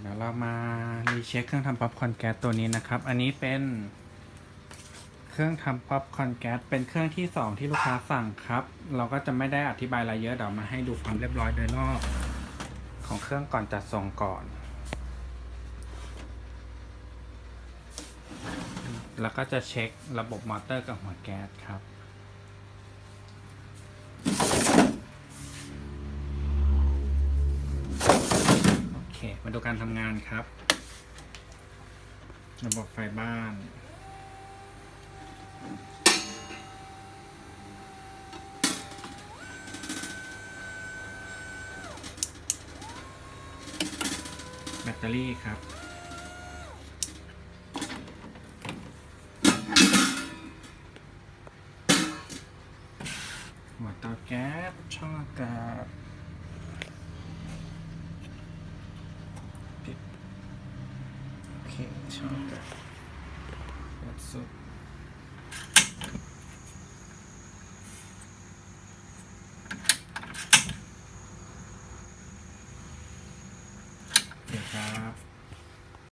เดี๋ยวเรามารีเช็คเครื่องทำป๊อปคอนแก๊สตัวนี้นะครับ อันนี้เป็นเครื่องทำป๊อปคอนแก๊สเป็นเครื่องที่สองที่ลูกค้าสั่งครับ เราก็จะไม่ได้อธิบายอะไรเยอะเดี๋ยวมาให้ดูความเรียบร้อยโดยรอบของเครื่องก่อนจัดส่งก่อน แล้วก็จะเช็คระบบมอเตอร์กับหัวแก๊สครับ มาดูการทำงานครับ ระบบไฟบ้านแบตเตอรี่ครับหัวเตาแก๊สช่องอากาศ ปิด โอเคช่อ